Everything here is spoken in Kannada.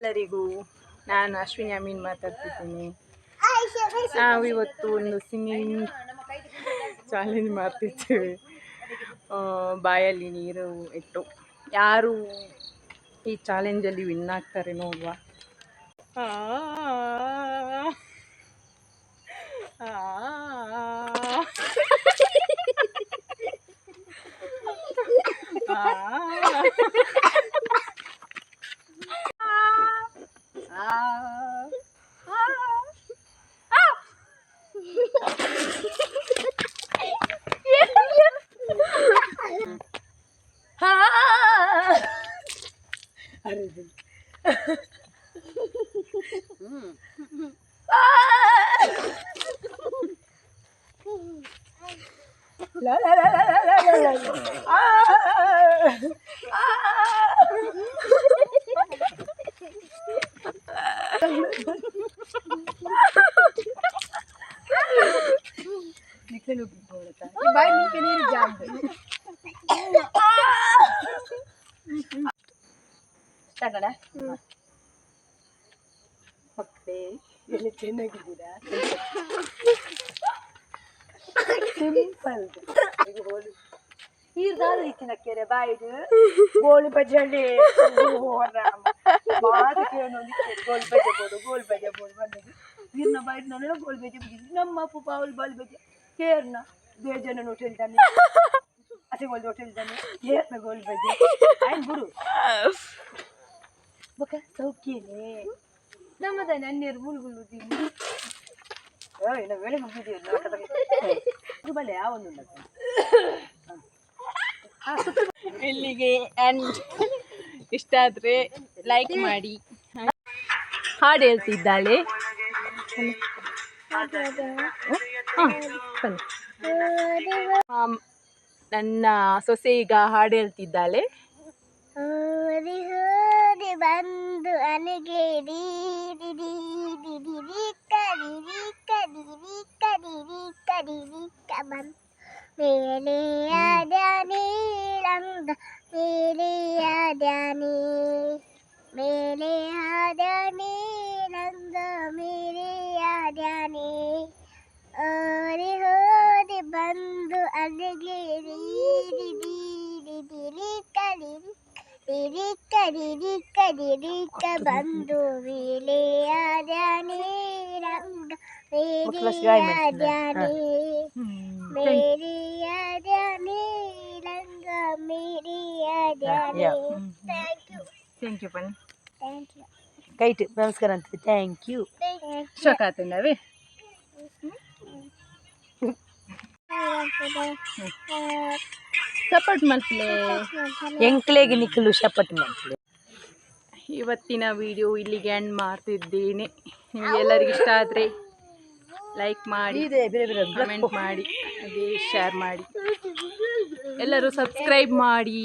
ಎಲ್ಲರಿಗೂ ನಾನು ಅಶ್ವಿನಿ ಅಮೀನ್ ಮಾತಾಡ್ತಿದ್ದೀನಿ. ನಾವು ಇವತ್ತು ಒಂದು ಸಿಂಗಿಂಗ್ ಚಾಲೆಂಜ್ ಮಾಡ್ತಿದ್ದೇವೆ. ಬಾಯಲ್ಲಿ ನೀರು ಇಟ್ಟು. ಯಾರು ಈ ಚಾಲೆಂಜಲ್ಲಿ ವಿನ್ ಆಗ್ತಾರೆ ನೋಡುವ. ಆ, La la la la la la la la. Ah! Ah! निकले लोग बोलता है भाई निकले जाम ತಗಡ ಮಕ್ಕಳೇ ಎಲ್ಲ ಚೆನ್ನಾಗಿದ್ದೀರಾ ಸಿಂಪಲ್ ಈರ್ದಾದ್ರು ಇತ್ತಿನ ಕೆರೆ ಬಾಯಿಡು ಗೋಳಿ ಬಜೆ ಮಾತು ಕೇಳೋದು ಗೋಲ್ ಬಜೆ ಬೋಡು ಗೋಲ್ ಬಜೆ ಬೋಡು ಬಂದದ್ದು ಈರ್ನ ಬಾಯಿಡ್ ನಾನು ಗೋಲ್ ಬಜೆ ಬಿದ್ದಿದ್ದು ನಮ್ಮ ಅಪ್ಪು ಪಾವಲ್ ಬಾಲ್ ಬಜೆ ಕೇರ್ನ ಬೇಜನ ನೋಟ್ ಹೇಳ್ತಾನೆ ಅದೇ ಗೋಲ್ ನೋಟ್ ಹೇಳ್ತಾನೆ ಏರ್ನ ಗೋಲ್ ಬಜೆ ಆಯ್ತು ಬಿಡು ಸೌಖ್ಯನೇ. ನಮ್ಮದ ವೇಳೆ ಮುಗಿದೀವಿ ಬಲೆ ಯಾವೊಂದು ಇಲ್ಲಿಗೆ ಆ್ಯಂಡ್ ಇಷ್ಟ ಆದರೆ ಲೈಕ್ ಮಾಡಿ. ಹಾಡು ಹೇಳ್ತಿದ್ದಾಳೆ. ನನ್ನ ಸೊಸೆ ಈಗ ಹಾಡು ಹೇಳ್ತಿದ್ದಾಳೆ. തൊഴുത് വന്നു അനുകേരി മേലെയാ നീളന്ത ಡಿರಿ ಕಡಿರಿ ಕಡಿರಿ ಕ ಬಂದು ಮೇಲೆ ಆದ್ಯಾನೆ ರಂಗ ಮೇರಿ ಆದ್ಯಾನೆ ಮೇರಿ ಆದ್ಯಾನೆ ರಂಗ ಮೇರಿ ಆದ್ಯಾನೆ ಥ್ಯಾಂಕ್ ಯು ಥ್ಯಾಂಕ್ ಯು ಬನ್ನಿ ಥ್ಯಾಂಕ್ ಯು ಕೈಟ್ ನಮಸ್ಕಾರ ಅಂತ ಥ್ಯಾಂಕ್ ಯು ಶೋಕಾತಂಡವೇ ಸಪೋರ್ಟ್ ಮಾಡ್ತಿಲೆ ಎಂಕ್ಲೆಗೆ ನಿಕ್ಕಲು ಸಪೋರ್ಟ್ ಮಾಡ್ತೀವಿ ಇವತ್ತಿನ ವಿಡಿಯೋ ಇಲ್ಲಿಗೆ ಎಂಡ್ ಮಾಡ್ತಿದ್ದೇನೆ. ನಿಮಗೆ ಎಲ್ಲರಿಗೂ ಇಷ್ಟ ಆದರೆ ಲೈಕ್ ಮಾಡಿ ಕಮೆಂಟ್ ಮಾಡಿ ಹಾಗೆ ಶೇರ್ ಮಾಡಿ. ಎಲ್ಲರೂ ಸಬ್ಸ್ಕ್ರೈಬ್ ಮಾಡಿ.